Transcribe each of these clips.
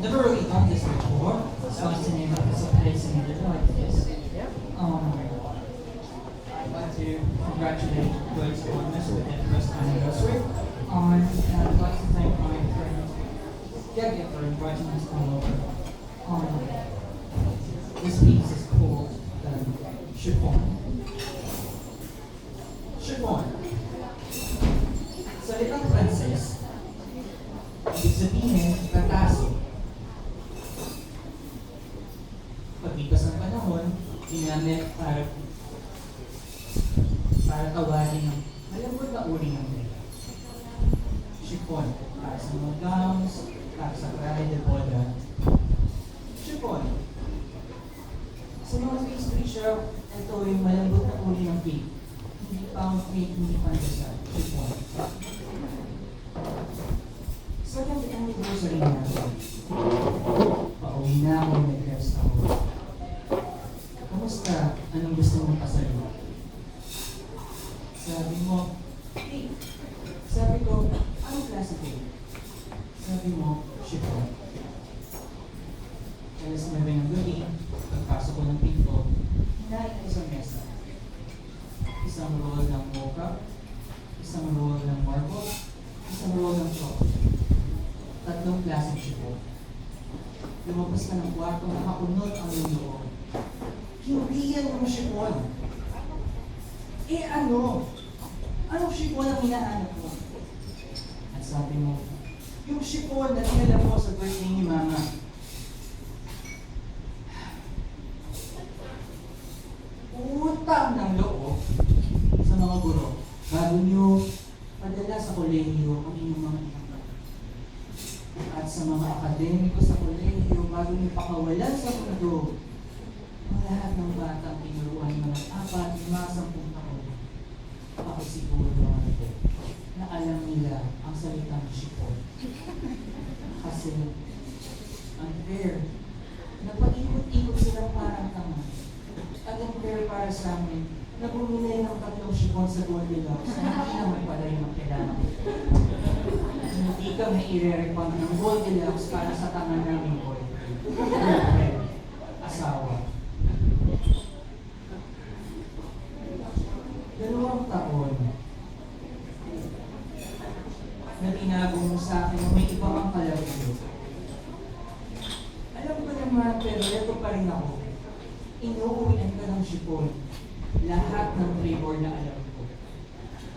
never really done this before. So it's an it's a place in the like this. Um, I'd like to congratulate Grace Gomez with their first anniversary. Um, and I'd like to thank my friend Gege for inviting us to come over. Um, this piece is called um, Chiffon. Chiffon. Sa litang Frances, ibig sabihin, rataso. Paglipas ginamit para para tawagin ng malambot na uri ng tela. Chiffon, para sa mga gowns, para sa cry de boda. Chiffon. Sa mga pastry shop, ito yung malambot na uri ng cake. Hindi pound cake, hindi pandesal. Chiffon. Second anniversary natin. Pauwi na ako, may rest ako. Kamusta? Anong gusto mong pasalubong? Sabi mo, hey, sabi ko, anong klase cake? Sabi mo, chiffon. Alas 9 ng gabi, pagpasok ko ng pinto, hinahin ko sa mesa. Isang roll ng mocha, isang roll ng marble, isang roll ng chocolate. Tatlong klaseng chiffon. Lumabas ka ng kwarto, nakaunod ang iyong. Hindi yan yung chiffon. Eh ano? Anong chiffon ang hinahanap mo? At sabi mo, yung chiffon na tinala mo sa birthday ni Mama. Utang ng loob sa mga guro bago nyo padala sa kolehiyo ang inyong mga anak. At sa mga akademiko sa kolehiyo bago nyo pakawalan sa mundo ang lahat ng batang tinuruan ng apat, lima, sampung taon. Ako siguro ate, na alam nila ang salitang shipon. Kasi, unfair. Napag-ikot-ikot sila parang tanga. At unfair para sa amin, na bumili ng tatlong shipon sa Goldilocks hindi naman pala yung kailangan. Hindi ka may ire-refund ng Goldilocks para sa tanga namin boyfriend. Girlfriend. Asawa. Dalawang taon na tinago mo sa akin na may iba kang kalabyo. Alam ko naman, pero ito pa rin ako. Inuuwian ka ng sipon. Lahat ng flavor na alam ko.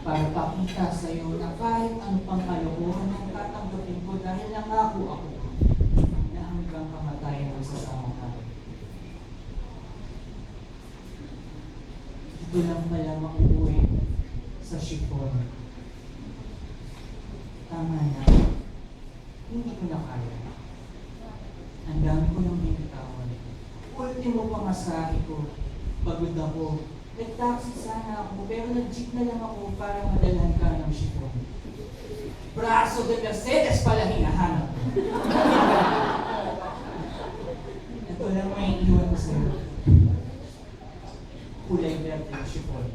Para pakita sa iyo na kahit ano pang kalokohan ang tatanggapin ko dahil nangako ako na hanggang kamatayan ang sasama kami. Ito lang pala makuuwi sa sipon. Tama na. Hindi ko na kaya. Ang dami ko nang binitawan. Ultimo pamasahe ko. Pagod ako nag-taxi sana ako, pero nag-jeep na lang ako para madalan ka ng shifon. Braso de Mercedes pala hinahanap. Ito lang may iwan ko sa'yo. Kulay verde ng shifon.